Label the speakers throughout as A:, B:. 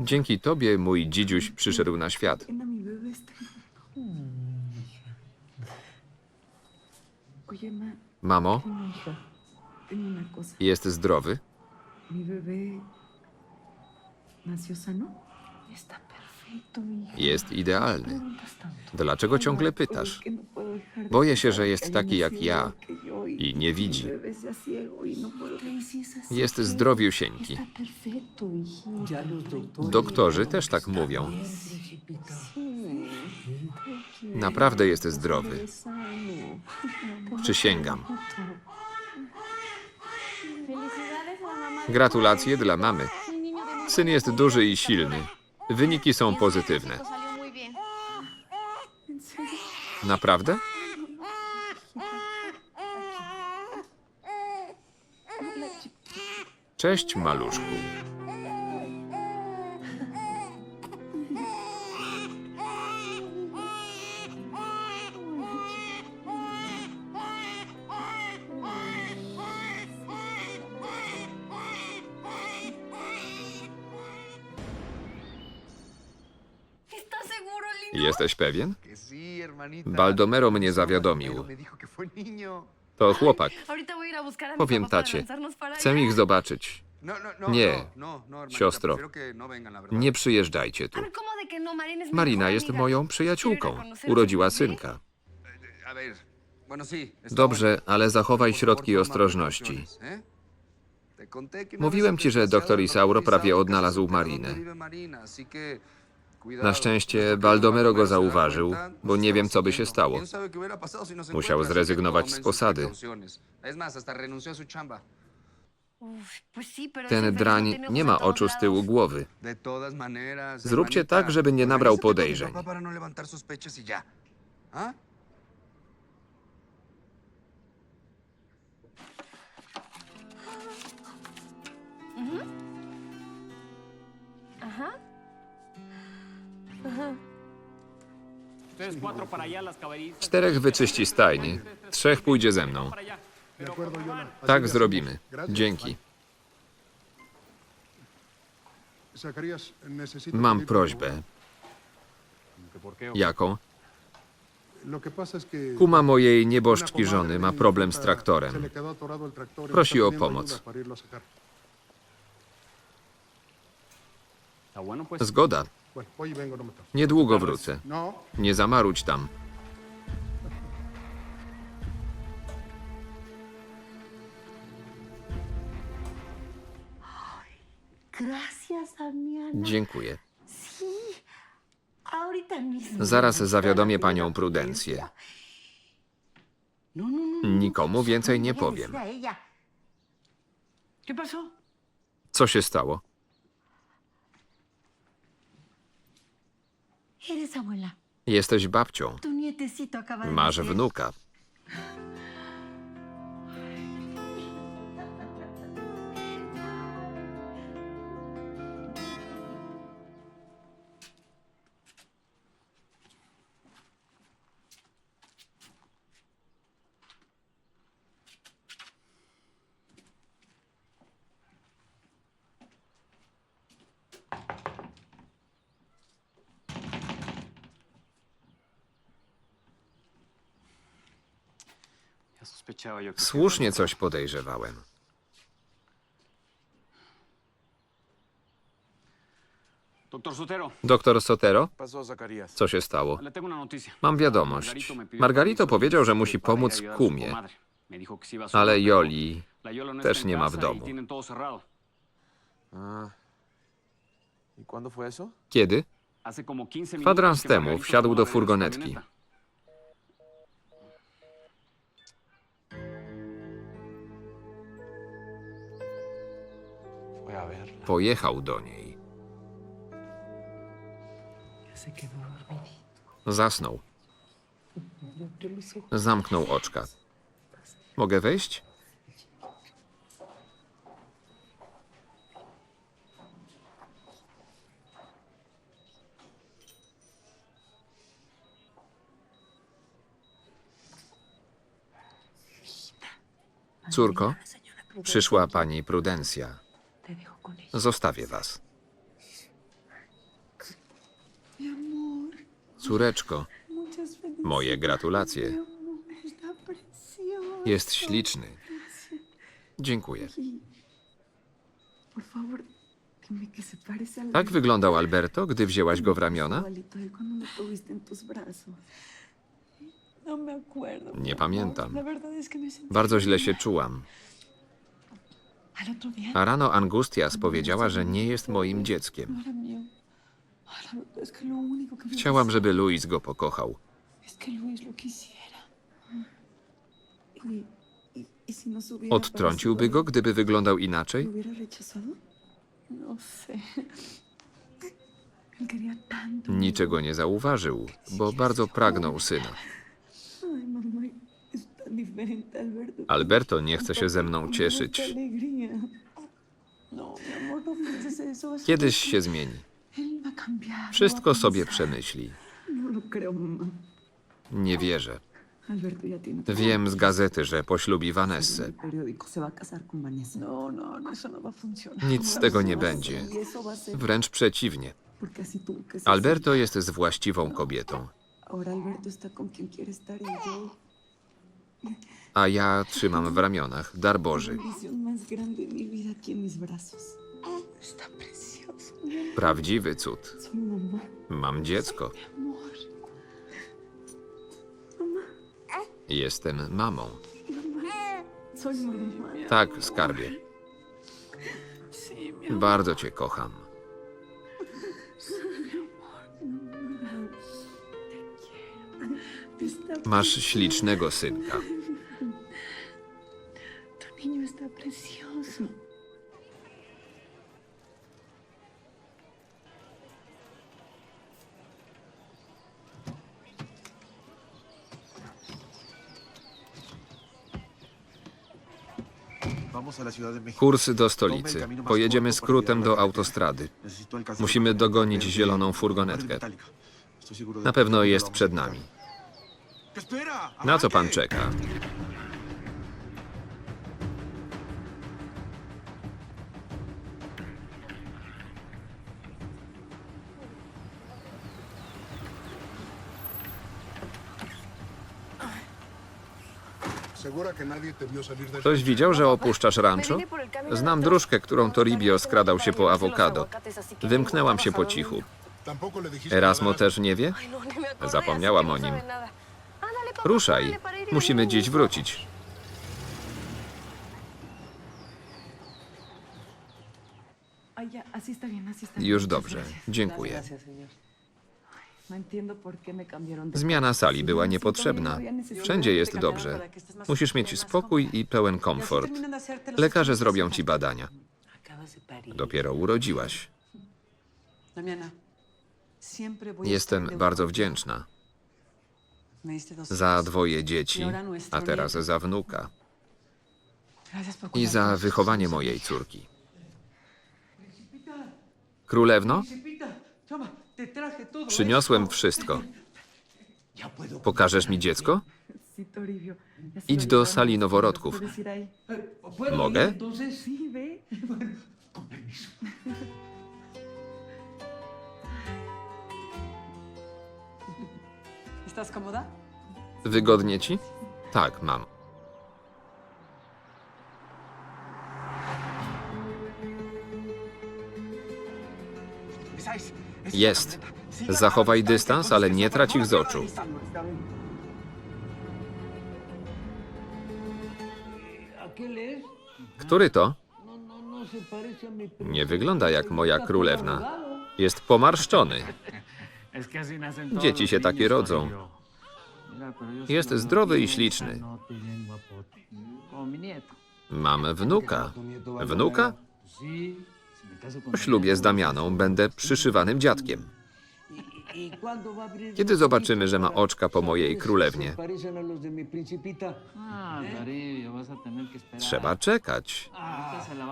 A: Dzięki tobie mój dzidziuś przyszedł na świat. Mamo, jest zdrowy?
B: Está.
A: Jest idealny. Dlaczego ciągle pytasz? Boję się, że jest taki jak ja i nie widzi. Jest zdrowiusieńki. Doktorzy też tak mówią. Naprawdę jest zdrowy. Przysięgam. Gratulacje dla mamy. Syn jest duży i silny. Wyniki są pozytywne. Naprawdę? Cześć, maluszku. Jesteś pewien? Baldomero mnie zawiadomił. To chłopak. Powiem tacie. Chcę ich zobaczyć.
C: No, no, no.
A: Nie. Siostro. Nie przyjeżdżajcie tu.
D: Marina
A: jest moją przyjaciółką. Urodziła synka. Dobrze, ale zachowaj środki ostrożności.
C: ¿eh?
A: Mówiłem ci, że doktor Isauro
C: Isauro
A: prawie odnalazł Marinę. Na szczęście Baldomero go zauważył, bo nie wiem, co by się stało.
C: ¿Quién sabe qué hubiera pasado si nos
A: Musiał zrezygnować z posady. Ten drań nie ma oczu z tyłu głowy. Zróbcie tak, żeby nie nabrał podejrzeń. Czterech wyczyści stajnie. Trzech pójdzie ze mną. Tak zrobimy. Dzięki. Mam prośbę. Jaką? Kuma mojej nieboszczki żony ma problem z traktorem. Prosi o pomoc. Zgoda. Niedługo wrócę. Nie zamarudź tam. Dziękuję. Zaraz zawiadomię panią Prudencję.
B: No, no, no.
A: Nikomu więcej nie powiem. Co się stało? Jesteś babcią. Masz wnuka. Słusznie coś podejrzewałem.
E: Doctor Sotero,
A: Doktor Sotero? Co się stało? Mam wiadomość. Margarito powiedział, że musi pomóc kumie, ale Joli
E: no
A: też nie ma w
E: y
A: domu.
E: Cerrado.
C: Ah. ¿Y?
A: Kiedy?
E: Hace como 15 minutos
A: Kwadrans temu wsiadł do furgonetki. Pojechał do niej. Zasnął. Zamknął oczka. Mogę wejść? Córko, przyszła pani Prudencja. Zostawię was. Córeczko, moje gratulacje. Jest śliczny. Dziękuję. Tak wyglądał Alberto, gdy wzięłaś go w ramiona? Nie pamiętam. Bardzo źle się czułam. A rano Angustias powiedziała, że nie jest moim dzieckiem. Chciałam, żeby Luis go pokochał. Odtrąciłby go, gdyby wyglądał inaczej?
B: No.
A: Niczego nie zauważył, bo bardzo pragnął syna.
B: Alberto.
A: Nie chce się ze mną cieszyć.
B: No, no
A: Kiedyś się zmieni. Wszystko sobie przemyśli.
B: No.
A: Nie wierzę. Wiem z gazety, że poślubi Vanessę. Nic z tego nie będzie.
B: Y
A: Wręcz przeciwnie. Alberto jest z właściwą kobietą, a ja trzymam w ramionach dar Boży. Prawdziwy cud. Mam dziecko. Jestem mamą. Tak, skarbie. Bardzo cię kocham. Masz ślicznego synka.
C: México.
A: Kurs do stolicy. Pojedziemy skrótem do autostrady. Musimy dogonić zieloną furgonetkę. Na pewno jest przed nami. Na co pan czeka?
F: ¿Segura que nadie te vio salir del
A: Ktoś widział, że opuszczasz rancho? Znam dróżkę, którą Toribio skradał się po awokado. Wymknęłam się po cichu. Erasmo też nie wie? Zapomniałam o nim. Ruszaj. Musimy dziś wrócić. Już dobrze. Dziękuję.
B: No
A: Zmiana sali była niepotrzebna. Wszędzie jest dobrze. Musisz mieć spokój i pełen komfort. Lekarze zrobią ci badania. Dopiero urodziłaś. Jestem bardzo wdzięczna za
B: hijos.
A: dwoje dzieci, a teraz za wnuka i za wychowanie mojej córki. Królewno, przyniosłem wszystko. Pokażesz mi dziecko? Idź do sali noworodków.
B: ¿Puedes ir ahí?
A: Mogę? Wygodnie ci? Tak, mam. Jest. Zachowaj dystans, ale nie trać ich z oczu. Który to? Nie wygląda jak moja królewna. Jest pomarszczony. Dzieci się takie rodzą. Jest zdrowy i śliczny. Mam wnuka. Wnuka? Po ślubie z Damianą będę przyszywanym dziadkiem. Kiedy zobaczymy, że ma oczka po mojej królewnie? Trzeba czekać.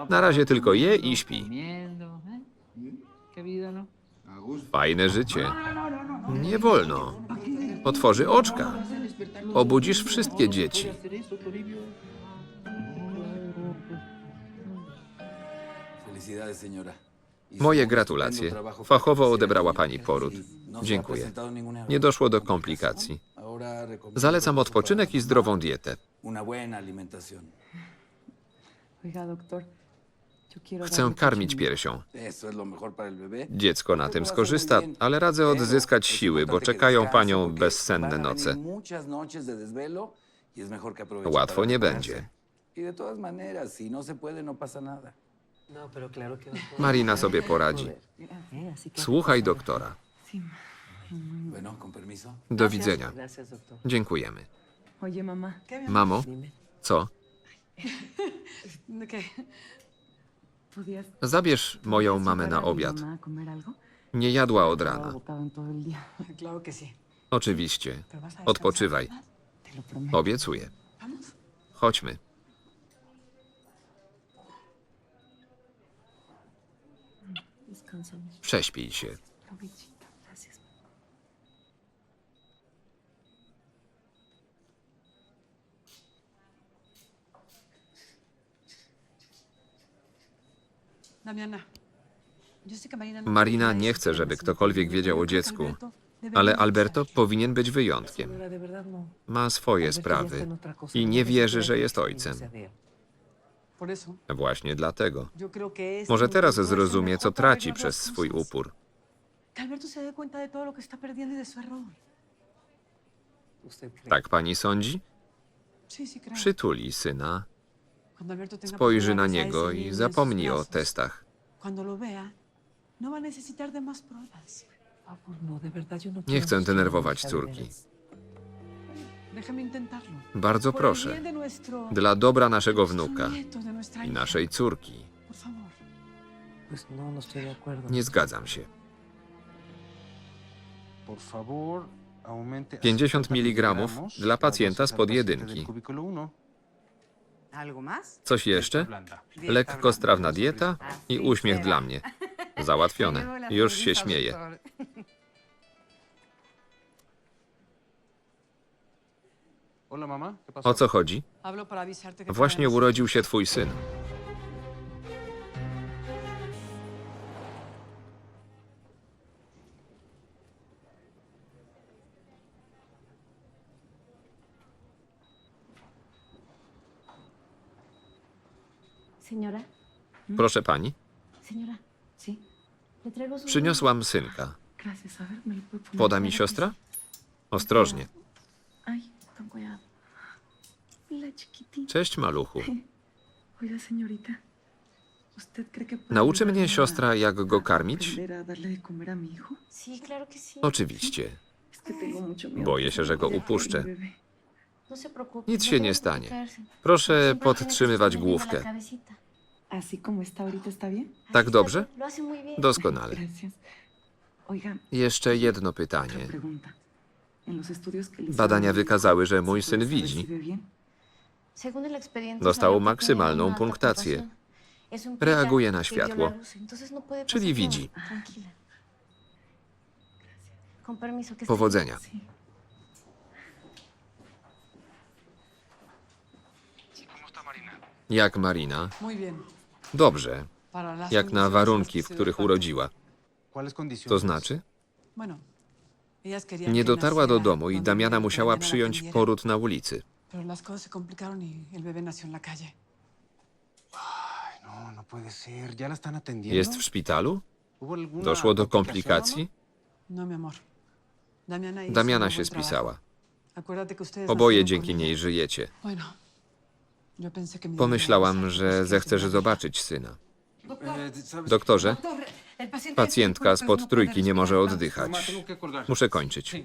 A: Na razie tylko je i śpi. Fajne życie. Nie wolno. Otworzy oczka. Obudzisz wszystkie dzieci. Moje gratulacje. Fachowo odebrała pani poród. Dziękuję. Nie doszło do komplikacji. Zalecam odpoczynek i zdrową dietę.
B: Oiga, doctor,
A: Chcę karmić piersią. Dziecko na tym skorzysta, ale radzę odzyskać siły, bo czekają panią bezsenne noce. Łatwo nie będzie. Marina sobie poradzi. Słuchaj doktora. Do widzenia. Dziękujemy. Mamo, co?
B: ¿podías
A: Zabierz moją mamę na obiad. Nie jadła od rana. Oczywiście. Odpoczywaj. Obiecuję. Chodźmy. Prześpij się.
B: Provechito. Gracias.
G: Damiana, Marina
A: nie chce, żeby ktokolwiek wiedział o dziecku. Ale. Alberto powinien być wyjątkiem.
H: no.
A: Ma swoje sprawy i
H: No
A: nie wierzy, że jest ojcem. Właśnie dlatego. Może teraz zrozumie, co traci przez swój upór.
G: Y.
A: Tak pani sądzi? Przytuli syna, spojrzy na
G: de
A: niego i zapomni o testach.
G: No
H: no, no
A: Nie chcę denerwować córki. Bardzo proszę. Dla dobra naszego wnuka i naszej córki. Nie zgadzam się.
I: Por favor, aumente a
A: 50
I: 50
A: miligramów
I: miligramos
A: dla
I: la
A: pacjenta
I: dosis
A: spod
I: al paciente
A: jedynki. Coś jeszcze? Lekkostrawna dieta i uśmiech dla mnie. Załatwione. Już się śmieję. O co chodzi? Właśnie urodził się twój syn.
D: Señora,
A: Proszę pani,
D: señora,
B: Sí,
D: le traigo su...
A: przyniosłam synka.
B: gracias. A ver, ¿me lo puede poner?
A: Poda mi siostra? Ostrożnie.
B: Ay, con cuidado. La chiquitita.
A: Cześć, maluchu.
B: Oiga, señorita. ¿Usted cree que puede
A: Nauczy mnie
B: ayudarme
A: siostra, jak go karmić?
B: aprender a darle de comer a mi hijo?
D: Sí, claro que sí.
A: Oczywiście.
B: Es que tengo mucho miedo
A: Boję się, że go upuszczę.
B: mi bebé.
D: No.
A: Nic
D: no
A: się nie stanie. Proszę podtrzymywać główkę.
D: cabecita.
B: Así como está ahorita, ¿está bien?
A: Tak dobrze? Doskonale.
B: Gracias.
A: Jeszcze jedno pytanie.
B: pregunta. En los estudios que le
A: Badania wykazały, że
B: ¿se
A: mój syn widzi.
B: bien?
A: Dostał maksymalną punktację. Reaguje na światło.
D: no
A: Czyli widzi. Powodzenia. Jak Marina? Dobrze. Jak na warunki, w których urodziła. To znaczy? Nie dotarła do domu i Damiana musiała przyjąć poród na ulicy.
G: Y
I: no, no.
A: Jest w szpitalu?
I: ¿Hubo alguna
A: Doszło do komplikacji?
G: No. Damiana,
A: się spisała. Oboje dzięki niej żyjecie.
G: Bueno, yo pensé que mi
A: Pomyślałam, że zechcesz zobaczyć syna. Doktorze,
J: El paciente
A: pacjentka spod trójki nie może oddychać. Muszę kończyć.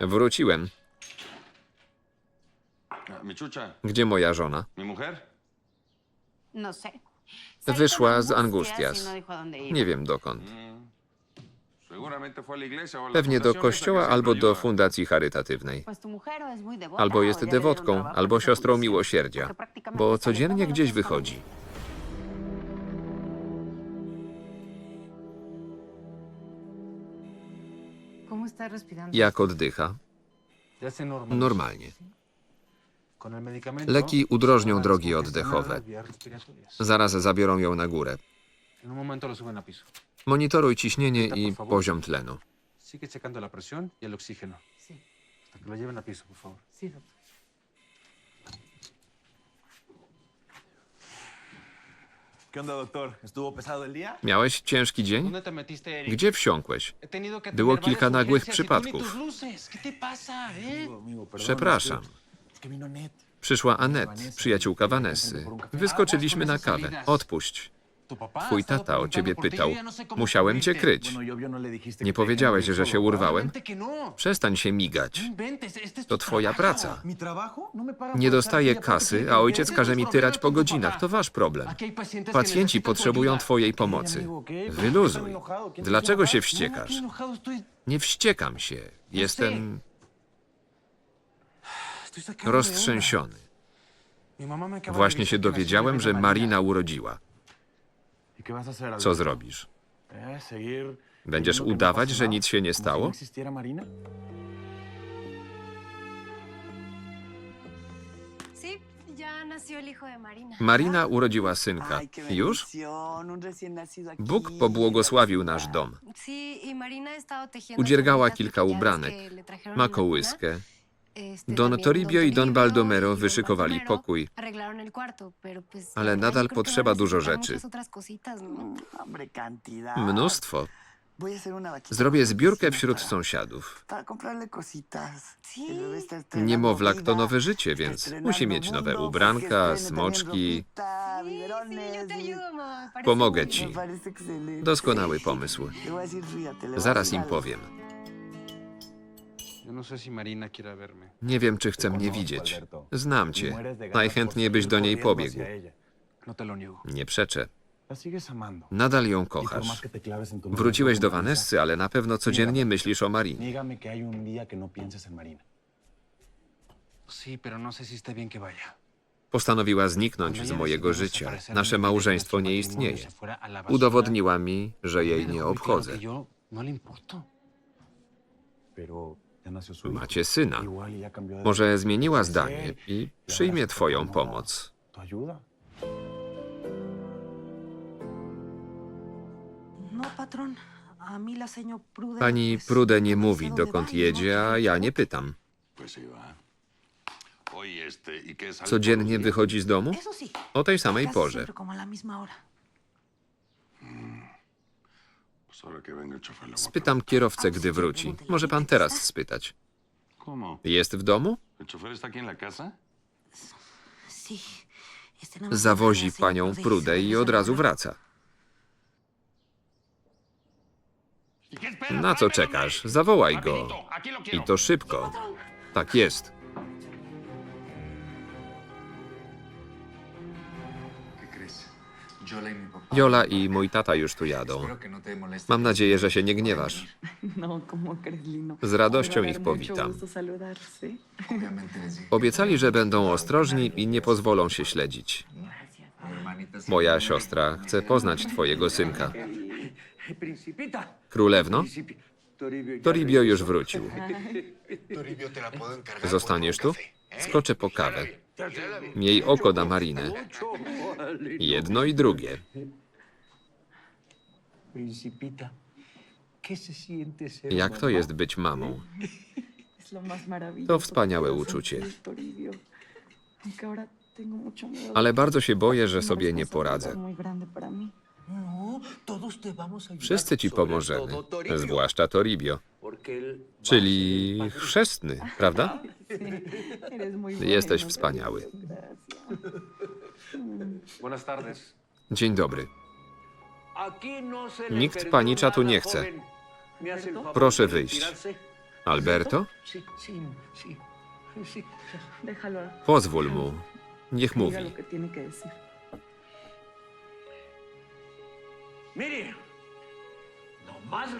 A: Wróciłem. Gdzie moja żona?
J: No sé.
A: Wyszła z Angustias. Nie wiem dokąd. Pewnie do kościoła albo do fundacji charytatywnej. Albo jest dewotką, albo siostrą miłosierdzia, bo codziennie gdzieś wychodzi. Jak oddycha? Normalnie. Leki udrożnią drogi oddechowe. Zaraz zabiorą ją na górę.
I: Piso.
A: Monitoruj ciśnienie i poziom tlenu.
I: Y.
A: Miałeś ciężki dzień? Gdzie wsiąkłeś? Było kilka nagłych
I: y
A: przypadków.
I: tus luces. ¿Qué te pasa, eh?
A: Przepraszam. Przyszła Anet, przyjaciółka Vanessy. Wyskoczyliśmy na kawę. Odpuść. Twój tata o ciebie pytał. Musiałem cię kryć. Nie powiedziałeś, że się urwałem? Przestań się migać. To twoja praca. Nie dostaję kasy, a ojciec każe mi tyrać po godzinach. To wasz problem. Pacjenci potrzebują twojej pomocy. Wyluzuj. Dlaczego się wściekasz? Nie wściekam się. Jestem roztrzęsiony. Właśnie się dowiedziałem, że
I: Marina.
A: Urodziła.
C: ¿Y qué vas a hacer,
A: Co zrobisz? Będziesz udawać, że nic się nie stało?
C: Marina?
A: Urodziła synka. Już? Bóg pobłogosławił nasz dom.
D: Y
A: Udziergała kilka ubranek. Ma kołyskę. Don Toribio i Don
D: Toribio
A: Baldomero
D: y Don
A: wyszykowali
D: Baldomero
A: pokój.
D: pero pues
A: Ale nadal potrzeba dużo rzeczy.
D: ¿no?
K: Cantidad.
A: Mnóstwo. Zrobię zbiórkę wśród sąsiadów. Niemowlak to nowe życie, więc musi mieć nowe ubranka, smoczki. Pomogę ci. Doskonały pomysł. Zaraz im powiem.
I: No sé si Marina quiera verme.
A: Nie wiem, czy chce mnie widzieć. Znam cię. Najchętniej byś do niej pobiegł.
I: No te lo niego.
A: Nie przeczę.
C: La sigues amando.
A: Nadal ją
C: Y por más
A: kochasz.
C: que te claves en tu
A: Wróciłeś do Vanessy, ale na pewno codziennie myślisz o Marinie.
C: Dígame que hay un día que no pienses en Marina.
I: Sí, pero no sé si está bien que vaya.
A: Postanowiła zniknąć z mojego życia. Nasze małżeństwo nie istnieje. Udowodniła mi, że jej nie obchodzę.
I: No.
C: Pero
A: Macie syna.
C: Y
A: Może zmieniła zdanie i przyjmie twoją pomoc.
G: No.
A: Pani Prude nie mówi, dokąd
G: y no
A: jedzie, a ja nie pytam.
L: ¿y
A: Codziennie wychodzi z domu? O tej samej porze.
G: siempre como a la misma hora.
L: Pues ahora que venga el chofer le voy a
A: Spytam kierowcę, gdy wróci. Może pan teraz spytać. Jest w domu? Zawozi panią
G: Prude y
A: Prudę i od razu wraca. Na co czekasz? Zawołaj go. I to szybko. Tak jest. Jola i mój tata już tu jadą. Mam nadzieję, że się nie gniewasz.
B: No.
A: Z radością ich powitam. Obiecali, że będą ostrożni i nie pozwolą się śledzić. Moja siostra chce poznać twojego synka. Królewno?
I: Toribio.
A: Już wrócił. Zostaniesz tu? Skoczę po kawę. Miej oko na Marinę. Jedno i drugie.
I: Principita. ¿Qué se siente ser
A: Jak to jest być mamą? To wspaniałe uczucie. Ale bardzo się boję, że sobie nie poradzę. Wszyscy ci pomożemy, zwłaszcza Toribio, czyli chrzestny, prawda? Jesteś wspaniały.
I: Buenas tardes.
A: Dzień dobry.
I: No
A: Nikt
I: perdió
A: panicza tu
I: nada,
A: nie chce.
I: joven. ¿Me hace el favor
A: Proszę wyjść. Alberto? Pozwól mu. Niech mówi.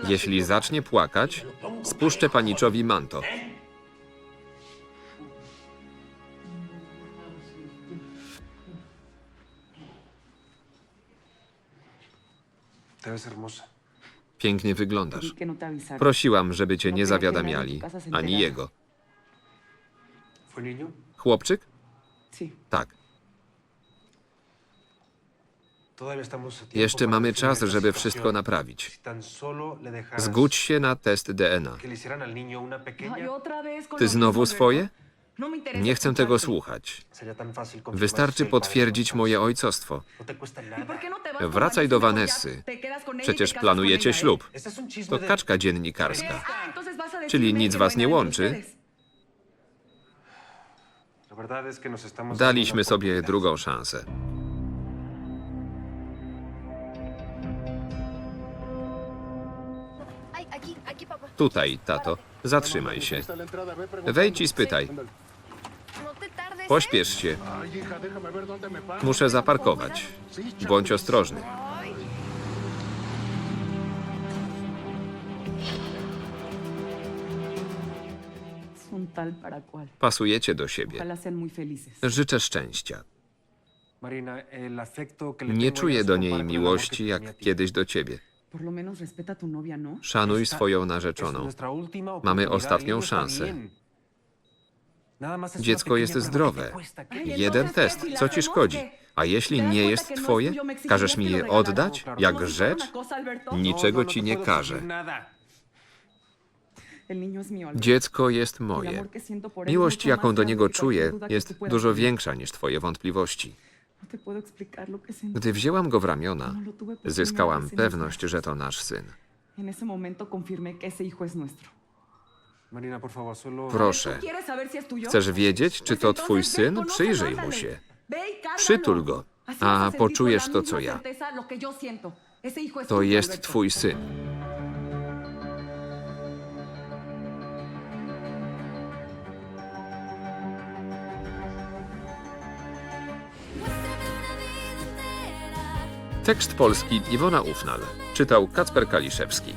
A: Jeśli zacznie płakać, spuszczę paniczowi manto.
I: Te ves hermosa.
A: Pięknie wyglądasz. Prosiłam, żeby cię nie zawiadamiali, ani jego.
H: ¿Fue niño?
A: Chłopczyk?
B: Sí.
A: Tak.
H: Todavía estamos a tiempo
A: Jeszcze
H: para
A: mamy
H: resolver
A: czas,
H: esta
A: żeby
H: situación.
A: wszystko naprawić.
H: Si tan solo le dejaras
A: Zgódź się na test DNA.
H: que le hicieran al niño una pequeña,
B: otra vez con
A: Ty znowu swoje?
B: No
A: Nie chcę tego słuchać. Wystarczy potwierdzić moje ojcostwo.
H: No
B: ¿Y no
A: Wracaj do
B: Vanessa?
A: Vanessy.
B: Y
A: Przecież planujecie
B: ¿eh?
A: ślub. To kaczka dziennikarska.
B: Ah,
A: Czyli nic was nie łączy? Daliśmy sobie drugą szansę. Tutaj, tato, zatrzymaj się. Wejdź i spytaj.
F: Ándale.
D: No te tardes. ¿eh?
A: Pośpiesz się. Muszę zaparkować. Bądź ostrożny. Pasujecie do siebie. Życzę szczęścia. Nie czuję do niej miłości jak kiedyś do ciebie.
B: ¿no?
A: Szanuj swoją narzeczoną. Mamy
H: y
A: ostatnią szansę.
H: bien. Nada más es una
A: Dziecko jest zdrowe. Jeden test. Co ci szkodzi? A jeśli
B: ¿Te das
A: nie jest
B: no
A: twoje, każesz mi je oddać? Jak
B: ¿Cómo
A: rzecz? Niczego
H: no, no
A: ci nie każę. Dziecko jest moje. Miłość, jaką do niego czuję, jest dużo większa niż twoje wątpliwości. Gdy wzięłam go w ramiona, zyskałam pewność, że to nasz syn.
B: En ese momento confirmé que ese hijo es nuestro.
H: Marina, por favor, solo...
A: Proszę. Chcesz wiedzieć, czy to twój syn?
B: conócelo,
A: Przyjrzyj mu się.
B: Y.
A: Przytul go, a poczujesz to, co ja. To jest twój syn. Tekst polski Iwona Ufnal. Czytał Kacper Kaliszewski.